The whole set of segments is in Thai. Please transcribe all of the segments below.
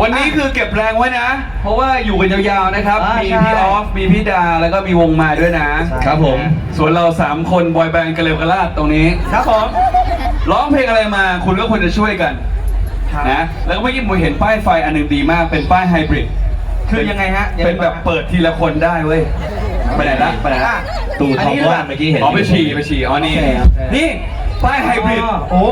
วันนี้คือเก็บแรงไว้นะ เพราะว่าอยู่กันยาวๆนะครับ อ่ามีใช่ พี่ออฟ มีพี่ดา แล้วก็มีวงมาด้วยนะใช่ครับผม ส่วนเราสามคนบอยแบนด์กระเลวกระลาดตรงนี้ ครับผม ร้องเพลงอะไรมาคุณก็ควรจะช่วยกันครับ นะ แล้วก็เมื่อกี้ผมเห็นป้ายไฟอันหนึงดีมาก เป็นป้ายไฮบริด คือยังไงฮะเป็นแบบเปิดทีละคนได้เว้ย ไปไหนละไปไหนละตู่ทองว่านเมื่อกี้เห็น อ๋อไปฉี่ไปฉี่อ๋อนี่ โอเคโอเคนี่ ป้ายไฮบริด โอ้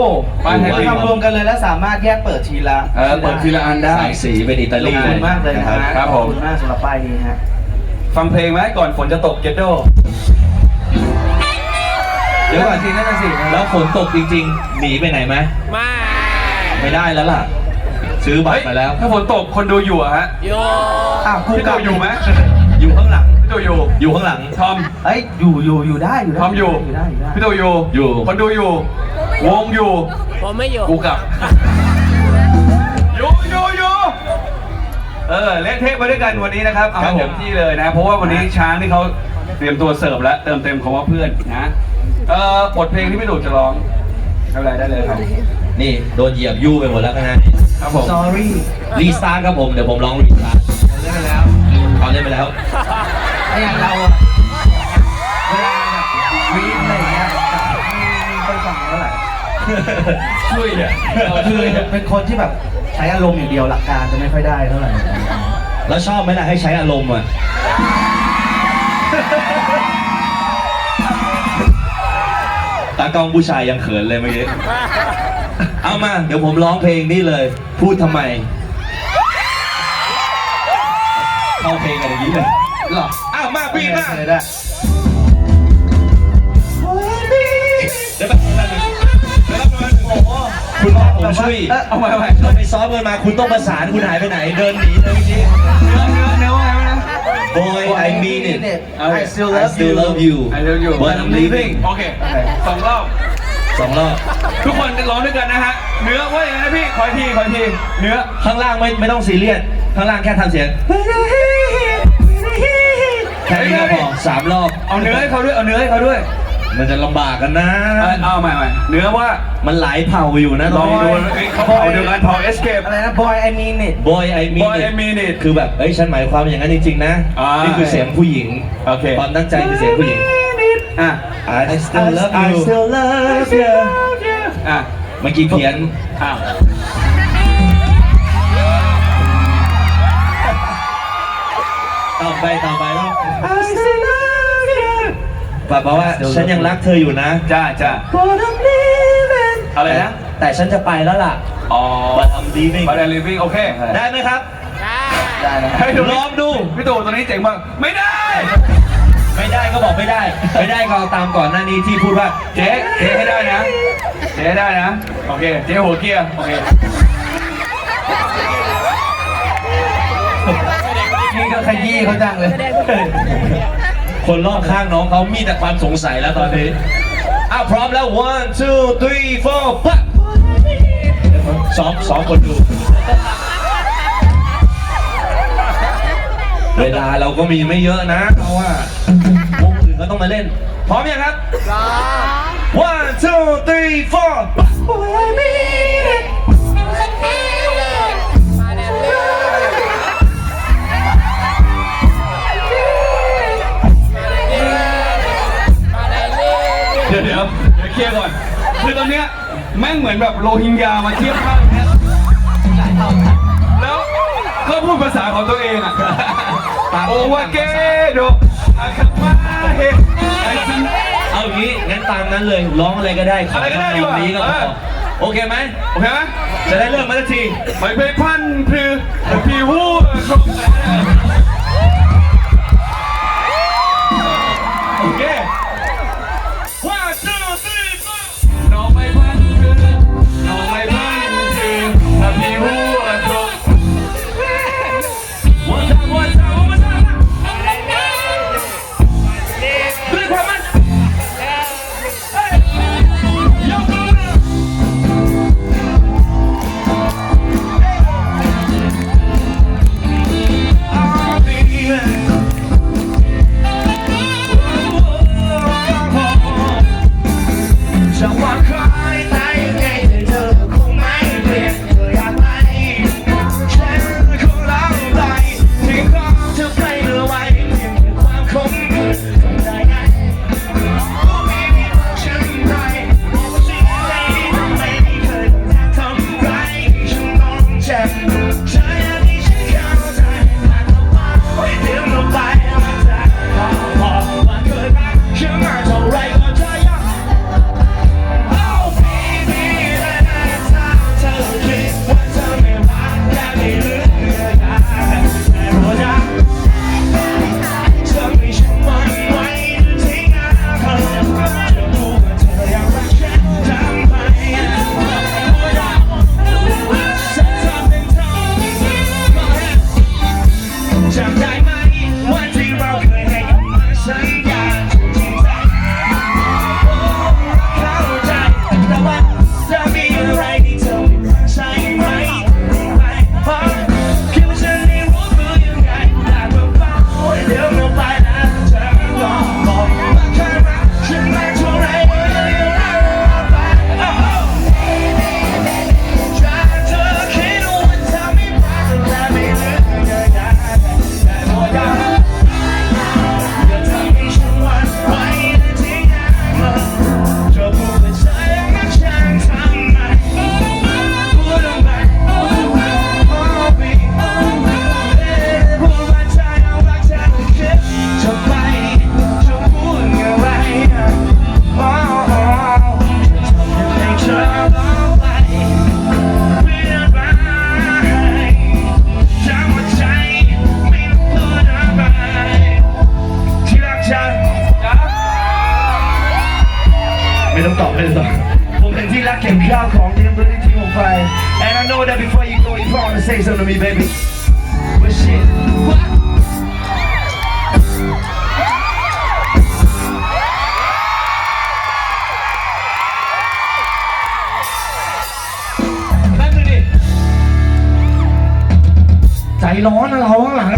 ป้ายไฮบริด ทำรวมกันเลยแล้วสามารถแยกเปิดทีละเออเปิดทีละอันได้ สายสีเป็นอิตาขลีอบคุณมากเลยนะฮะครับผม ขอบคุณมากสำหรับป้ายนี้ฮะ ฟังเพลงไหมก่อนฝนจะตกเกตโดเดี๋ยวก่อนสินั่นน่ะสิแล้วฝนตกจริงๆ หนีไปไหนไหมไม่ไม่ได้แล้วล่ะ ซื้อบัตรมาแล้ว ถ้าฝนตกคนดูอยู่อะฮะอ้าวกูพี่กโตลับอยู่ไหม อยู่อยู่ข้างหลังทอม เอ้ยอยู่อยู่อยู่ได้อยู่ได้ทอมอยู่ อยู่ได้อยู่ได้พี่โตอยู่อยู่ คนดูอยู่ วงอยู่ ผมไม่อยู่ กูกลับ อยู่อยู่อยู่เออเละเทะมาด้วยกันวันนี้นะครับเอาครับให้ผม เต็มที่เลยนะ เพราะว่าวันนี้ช้างนี่เขาเตรียมตัวเสิร์ฟแล้ว เติมเต็มคำว่าเพื่อนนะ เออบทเพลงที่พี่ดูจะร้องอะไรได้เลยครับ นี่โดนเหยียบยู่ไปหมดแล้วข้างหน้านี่ครับผม sorry รีสตาร์ทครับผม เดี๋ยวผมร้องรีสตาร์ทเล่นไปแล้วเอาเล่นไปแล้วไอย่างเราอะเวลาแบบวีดอะไรอย่างเงี้ยไม่ค่อยฟังเท่าไหร่ช่วยเนี่ยคือเป็นคนที่แบบใช้อารมณ์อย่างเดียวหลักการจะไม่ค่อยได้เท่าไหร่แล้วชอบไหมล่ะให้ใช้อารมณ์อะตากล้องผู้ชายยังเขินเลยเมื่อกี้เอามา เดี๋ยวผมร้องเพลงนี้เลย พูดทำไมเข้าเพลงกันอย่างนี้เลยหรอ อ้าวมาพี่มาได้ได้เดี๋ยวแป๊บนึงแป๊บนึงเดี๋ยวแป๊บนึงโอ้โหคุณบอกผมช่วยเอ้ยเอาใหม่เอาใหม่เราไปซ้อมกันมาคุณต้องประสานคุณหายไปไหน เดินหนีเลยเมื่อกี้เนื้อเนื้อเนื้อว่าไงวะนะ Boy I mean it I still I love still you love you I love you but I'm leaving โอเคสองรอบสองรอบทุกคนร้องด้วยกันนะฮะเนื้อว่าอย่างไรนะพี่ขออีกทีขออีกทีเนื้อข้างล่างไม่ไม่ต้องซีเรียสข้างล่างแค่ทำเสียง แค่นี้ก็พอสามรอบ เอาเนื้อให้เขาด้วย เอาเนื้อให้เขาด้วย มันจะลำบากกันนะ เอาเอาใหม่ใหม่เนื้อว่ามันหลายเผ่าอยู่นะลองดูเอ้ยเขาเผาเดียวกันเผา escape อะไรนะ boy I mean it บอยไอมี Boy I mean it คือแบบเอ้ยฉันหมายความอย่างนั้นจริงๆนะ อ่านี่ นี่คือเสียงผู้หญิงโอเคความตั้งใจคือเสียงผู้หญิง อะ I still love you I still love you อะเมื่อกี้เพี้ยนอ้าวต่อไปต่อไปแล้ว แบบว่าฉันยังรักเธออยู่นะจ้าจ้าอะไรนะ แต่ฉันจะไปแล้วล่ะ อ๋อ But I'm leaving บาร์ลิฟวิ่งโอเคได้ไหมครับ ได้นะให้ดูลองดู พี่ตู่ตัวนี้เจ๋งมาก ไม่ได้ ไม่ได้ก็บอกไม่ได้ ไม่ได้ก็เอาตามก่อนหน้านี้ที่พูดว่า เจ๊เจ๊ให้ได้นะ เจ๊ให้ได้นะ โอเค เจ๊หัวเกียร์ โอเคนี่ก็ขยี้เขาจังเลย คนรอบข้างน้องเขามีแต่ความสงสัยแล้วตอนนี้อะพร้อมแล้ว one two three four ปั๊บซ้อมซ้อมคนดู เวลาเราก็มีไม่เยอะนะ เพราะว่าวงอื่นก็ต้องมาเล่น พร้อมยังครับ one two three four ปั๊บ เดี๋ยวเคลียร์ก่อน คือตอนเนี้ยแม่งเหมือนแบบโรฮิงญามาเทียบข้างเนี้ยแล้วก็พูดภาษาของตัวเองอะ โอวาเกโดอาคามาเฮไอซิเอาอย่างนี้งั้นตามนั้นเลยร้องอะไรก็ได้ขออะไรก็ได้ให้ดีกว่าวันนี้ก็พเอออโอเคไหมโอเคไหมจะได้เริ่มมาสักทีไม่ไปพันพรือพี่วู้ ต้องตอบไม่ต้อผมเป็นที่รักเข็มข้าวของทีมเพื่อนที่ผมไป and I know that before you go you probably wanna say something to me baby but shit what ใจร้อนนะเราข้างหลัง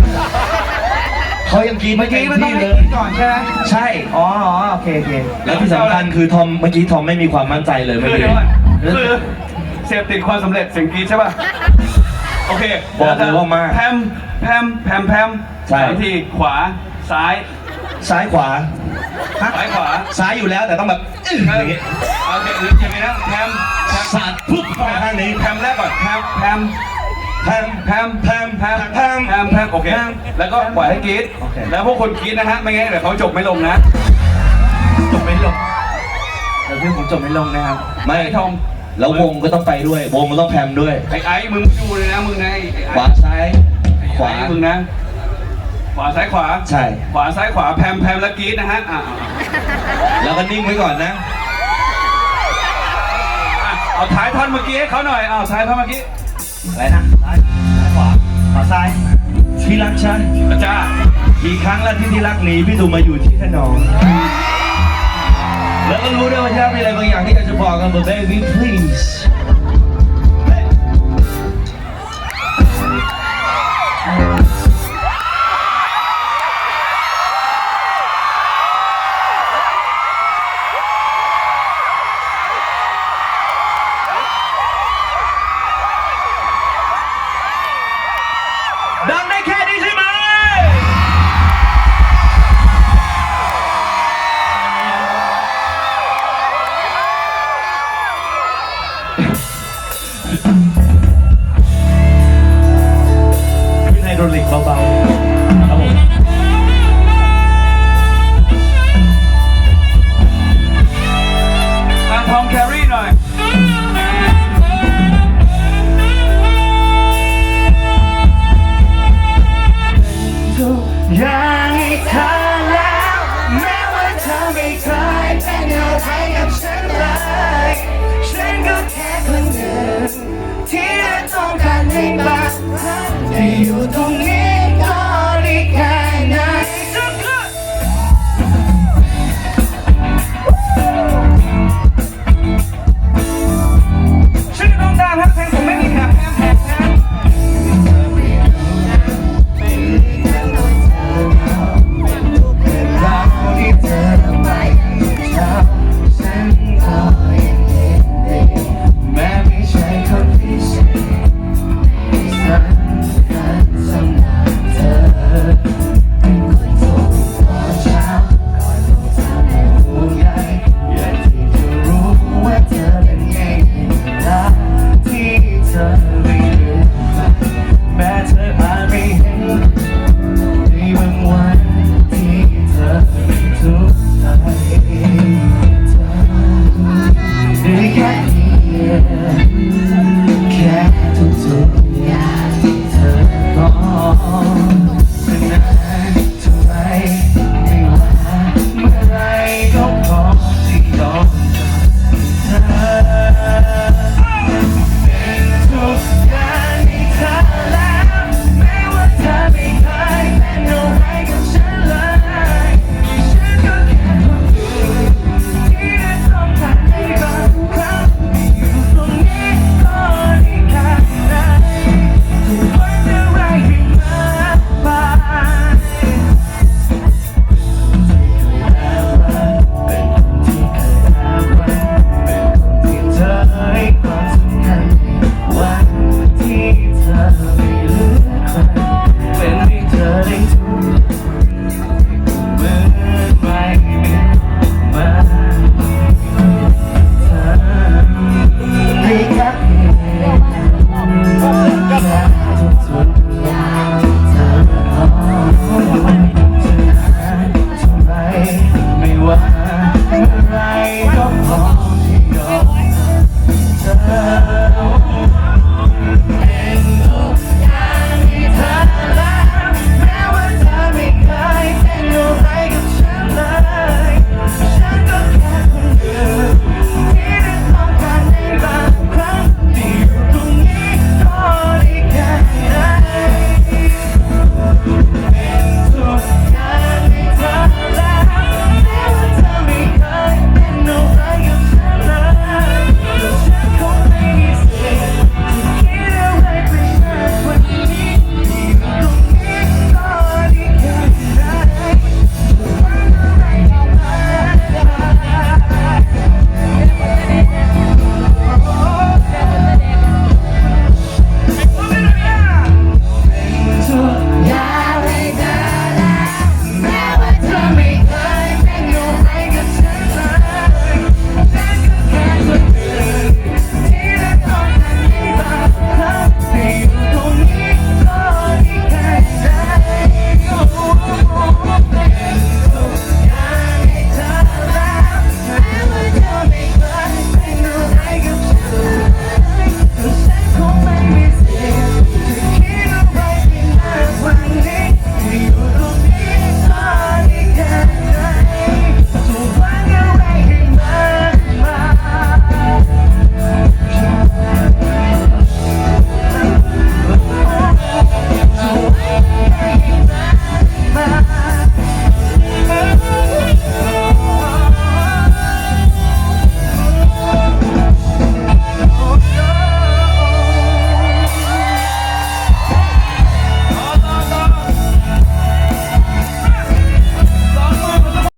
เขายังกินเมื่อกี้มันต้องเต็ให้ที่กินก่อนใช่ไหมใช่ อ๋ออ๋อโอเคโอเคแล้วที่สำคัญคือทอมเมื่อกี้ทอมไม่มีความมั่นใจเลยคืเมื่ออกี้เดี๋ยวก่อนคือเสพติดความสำเร็จเสียงกรีดใช่ป่ะ โอเคบอกเลยว่ามาก แพมแพมแพมแพมใช่ สามทีขวาซ้ายซ้ายขวา ซ้ายขวาซ้ายอยู่แล้วแต่ต้องแบบอื้อเอออย่างงี้โอเคหรือยังไงนะแพมแพมสาดปุ๊บเข้ามาข้างนี้ แพมแรกก่อนแพมแพม แพมแพมแพมแพมแพมแพมแพมโอเค แล้วก็ปล่อยให้กรีดแล้วพวกคนกรีดนะฮะ ไม่งั้นเดี๋ยวเขาจบไม่ลงนะ จบไม่ลงเดี๋ยวพี่ผมจบไม่ลงนะครับ ไม่ไอ้ทอมแล้ววงก็ต้องไปด้วย วงก็ต้องแพมด้วย ไอ้ไอ้มึงดูเลยนะมึงนะไอ้ไอ้ขวาซ้ายขวาไอ้มึงนะ ขวาซ้ายขวา ใช่ ขวาซ้ายขวาแพมแพมแล้วกรีดนะฮะอะแล้วก็นิ่งไว้ก่อนนะอะเอาท้ายท่อนเมื่อกี้ให้เขาหน่อย เอาท้ายท่อนเมื่อกี้ อะไรนะซ้ายซ้ายขวาขวาซ้ายที่รักฉันอาจารย์กี่ครั้งแล้วที่ที่รักหนีพี่ตูมาอยู่ที่ขนอง แล้วก็รู้ด้วยว่าที่รักมีอะไรบางอย่างที่อยากจะบอกกัน but baby please วินัยโดนหลิกเบาๆ